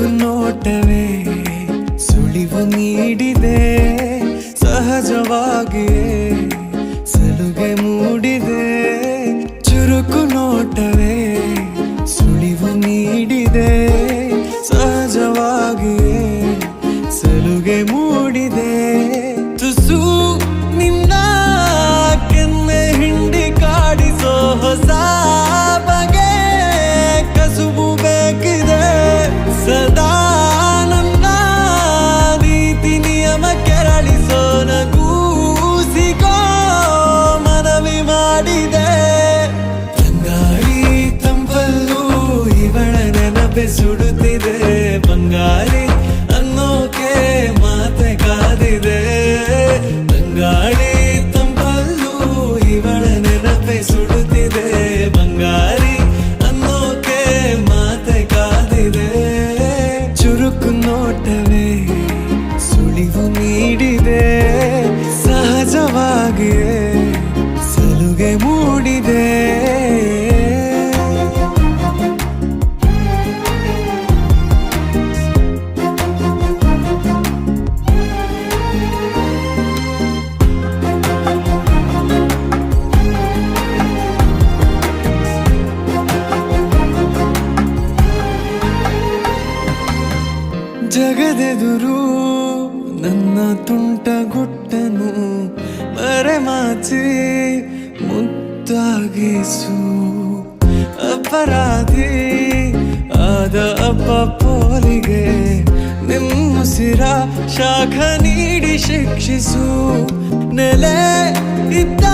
ಬೆಳಕು ನೋಟವೇ ಸುಳಿವು ನೀಡಿದೆ ಸಹಜವಾಗಿಯೇ. ಸುಡುತ್ತಿದೆ ಬಂಗಾರಿ ಅನ್ನೋಕೆ ಮಾತೆ ಕಾದಿದೆ. ಬಂಗಾಳಿ ತಂಪಲ್ಲೂ ಇವಳ ನೆನಪೆ ಸುಡುತ್ತಿದೆ. ಬಂಗಾರಿ ಅನ್ನೋಕೆ ಮಾತೆ ಕಾದಿದೆ. ಚುರುಕು ನೋಟವೇ ಸುಳಿವು ನೀಡಿದೆ. ಸಹಜವಾಗಿಯೇ ಜಗದೆದುರು ನನ್ನ ತುಂಟ ಗುಟ್ಟನು ಮರೆ ಮರೆಮಾಚಿ ಮುದ್ದಾಗಿಸು. ಅಪರಾಧಿ ಆದ ಅಪ್ಪ ಪೋಲಿಗೆ ನಿಮ್ಮುಸಿರ ಶಾಖ ನೀಡಿ ಶಿಕ್ಷಿಸು. ನೆಲೆ ಇದ್ದ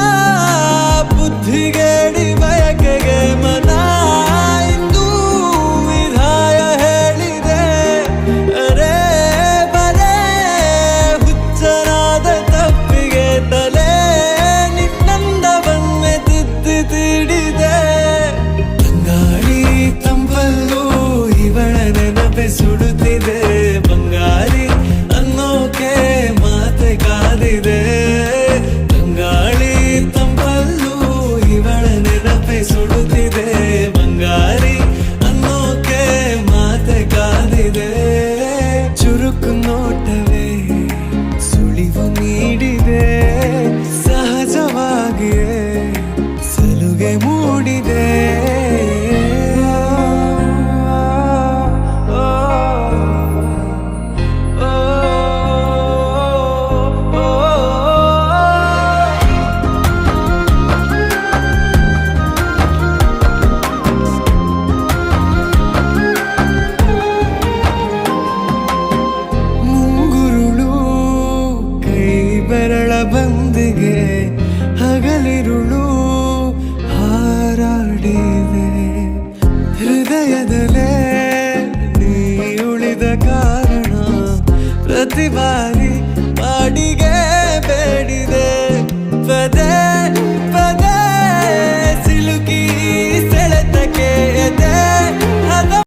ఎదలే